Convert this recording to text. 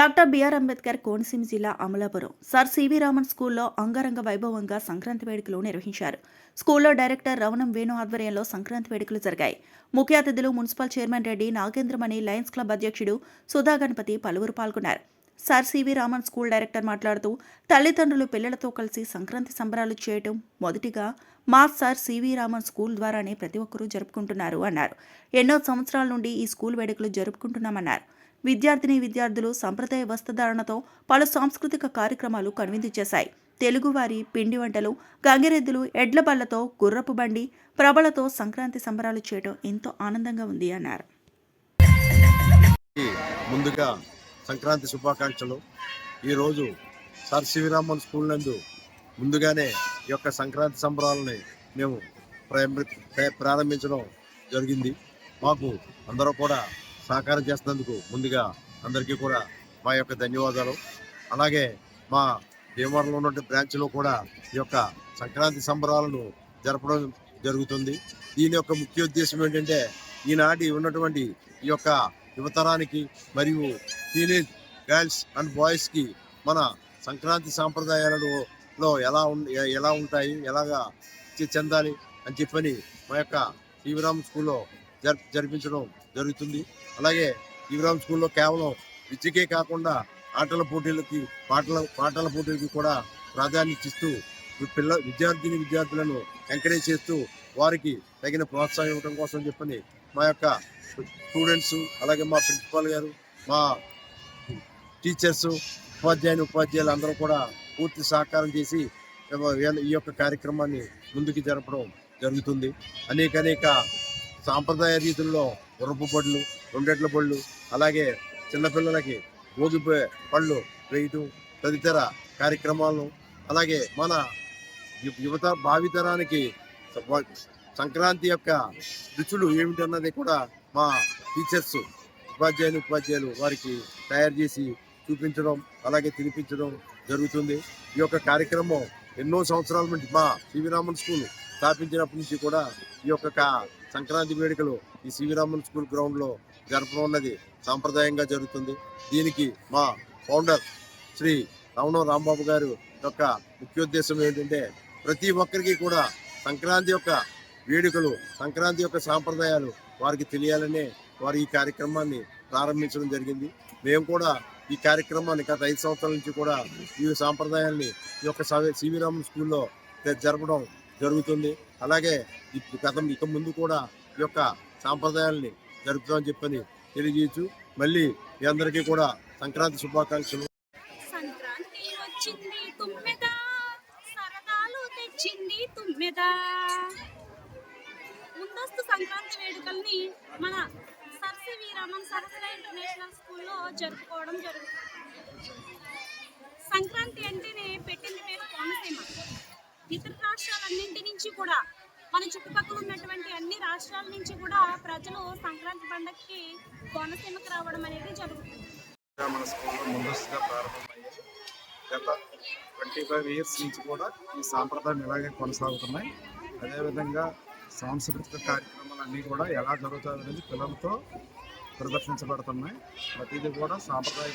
Doctor BR Ambedkar Konaseema జిల్లా Amalapuram. Sir C V Raman స్కూల్లో అంగరంగ వైభవంగా సంక్రాంతి వేడుకలు నిర్వహించారు. స్కూల్లో డైరెక్టర్ రవణం వేణు ఆధ్వర్యంలో సంక్రాంతి వేడుకలు జరిగాయి. ముఖ్య అతిథులు municipal chairman Reddy Nagendramani lions club అధ్యక్షుడు సుధా గణపతి పలువురు పాల్గొన్నారు. Sir C V Raman school director మాట్లాడుతూ తల్లిదండ్రులు పిల్లలతో కలిసి సంక్రాంతి సంబరాలు చేయటం మొదటిగా మా సార్ సివి రామన్ స్కూల్ ద్వారానే ప్రతి ఒక్కరూ జరుపుకుంటున్నారు అన్నారు. ఎన్నో సంవత్సరాల నుండి ఈ స్కూల్ వేడుకలు జరుపుకుంటున్నామన్నారు. విద్యార్థిని విద్యార్థులు సంప్రదాయ వస్త్రధారణతో పలు సాంస్కృతిక కార్యక్రమాలు కనువిందు చేశాయి. తెలుగువారి పిండి వంటలు గంగిరెద్దులు ఎడ్ల బళ్ళతో గుర్రపు బండి ప్రభలతో సంక్రాంతి సంబరాలు చేయడం ఎంతో ఆనందంగా ఉంది అన్నారు. ముందుగా సంక్రాంతి శుభాకాంక్షలు. ఈరోజు సార్ శివరామన్ స్కూల్ నందు ముందుగానే ఈ యొక్క సంక్రాంతి సంబరాలని మేము ప్రారంభించడం జరిగింది. మాకు అందరూ కూడా సహకారం చేసినందుకు ముందుగా అందరికీ కూడా మా యొక్క ధన్యవాదాలు. అలాగే మా భీమవరంలో ఉన్న బ్రాంచ్లో కూడా ఈ యొక్క సంక్రాంతి సంబరాలను జరపడం జరుగుతుంది. దీని యొక్క ముఖ్య ఉద్దేశం ఏంటంటే ఈనాటి ఉన్నటువంటి ఈ యొక్క యువతరానికి మరియు టీనేజ్ గర్ల్స్ అండ్ బాయ్స్కి మన సంక్రాంతి సాంప్రదాయాలలో ఎలా ఉం ఎలా ఉంటాయి ఎలాగా చెందాలి అని చెప్పని మా యొక్క శ్రీవిరామ్ స్కూల్లో జరిపించడం జరుగుతుంది. అలాగే శివరామ్ స్కూల్లో కేవలం విద్యకే కాకుండా ఆటల పోటీలకి పాటల పాటల పోటీలకి కూడా ప్రాధాన్యత ఇస్తూ పిల్ల విద్యార్థిని విద్యార్థులను ఎంకరేజ్ చేస్తూ వారికి తగిన ప్రోత్సాహం ఇవ్వడం కోసం చెప్పని మా యొక్క స్టూడెంట్స్ అలాగే మా ప్రిన్సిపాల్ గారు మా టీచర్స్ ఉపాధ్యాయుని ఉపాధ్యాయులు అందరూ కూడా పూర్తి సహకారం చేసి ఈ యొక్క కార్యక్రమాన్ని ముందుకు జరపడం జరుగుతుంది. అనేక అనేక సాంప్రదాయ రీతుల్లో ఉరపు పళ్ళు రెండెట్ల పళ్ళు అలాగే చిన్నపిల్లలకి భోగి పళ్ళు వేయటం తదితర కార్యక్రమాలను అలాగే మన యువత భావితరానికి సంక్రాంతి యొక్క రుచులు ఏమిటన్నది కూడా మా టీచర్స్ ఉపాధ్యాయులు ఉపాధ్యాయులు వారికి తయారు చేసి చూపించడం అలాగే తినిపించడం జరుగుతుంది. ఈ యొక్క కార్యక్రమం ఎన్నో సంవత్సరాల నుండి మా సివిరామన్ స్కూల్ స్థాపించినప్పటి నుంచి కూడా ఈ యొక్క సంక్రాంతి వేడుకలు ఈ సివిరామన్ స్కూల్ గ్రౌండ్లో జరపడం అన్నది సాంప్రదాయంగా జరుగుతుంది. దీనికి మా ఫౌండర్ శ్రీ రమణ రాంబాబు గారు యొక్క ముఖ్యోద్దేశం ఏంటంటే ప్రతి ఒక్కరికి కూడా సంక్రాంతి యొక్క వేడుకలు సంక్రాంతి యొక్క సాంప్రదాయాలు వారికి తెలియాలనే వారు ఈ కార్యక్రమాన్ని ప్రారంభించడం జరిగింది. మేము కూడా ఈ కార్యక్రమాన్ని గత ఐదు సంవత్సరాల నుంచి కూడా ఈ సాంప్రదాయాన్ని ఈ యొక్క సవ- సివిరామన్ స్కూల్లో జరపడం జరుగుతుంది. అలాగే గతం ఇక ముందు కూడా ఈ యొక్క సాంప్రదాయాల్ని జరుపుతామని చెప్పని తెలియజేయచ్చు. మళ్ళీ మీ అందరికీ కూడా సంక్రాంతి శుభాకాంక్షలు. సంక్రాంతి వచ్చింది తుమ్మెద సరదాలు తెచ్చింది తుమ్మెద. ముందస్తు సంక్రాంతి వేడుకల్ని మన సరసి వీరామన్ సరస్వతి ఇంటర్నేషనల్ స్కూల్లో జరుపుకోవడం జరుగుతుంది. సంక్రాంతి అంటేనే పెట్టింది పేరు కోనసీమ. ఇతర రాష్ట్రాల అన్నింటి నుంచి కూడా మన చుట్టుపక్కల ఉన్నటువంటి అన్ని రాష్ట్రాల నుంచి కూడా ప్రజలు సంక్రాంతి పండగకి కోనసీమకు రావడం అనేది జరుగుతుంది. మన స్కూల్లో ముందస్తుగా ప్రారంభమయ్యాయి. గత ట్వంటీ ఫైవ్ ఇయర్స్ నుంచి కూడా ఈ సాంప్రదాయం ఇలాగే కొనసాగుతున్నాయి. అదేవిధంగా సాంస్కృతిక కార్యక్రమాలు అన్నీ కూడా ఎలా జరుగుతాయనేది పిల్లలతో ప్రదర్శించబడుతున్నాయి. ప్రతిదీ కూడా సాంప్రదాయ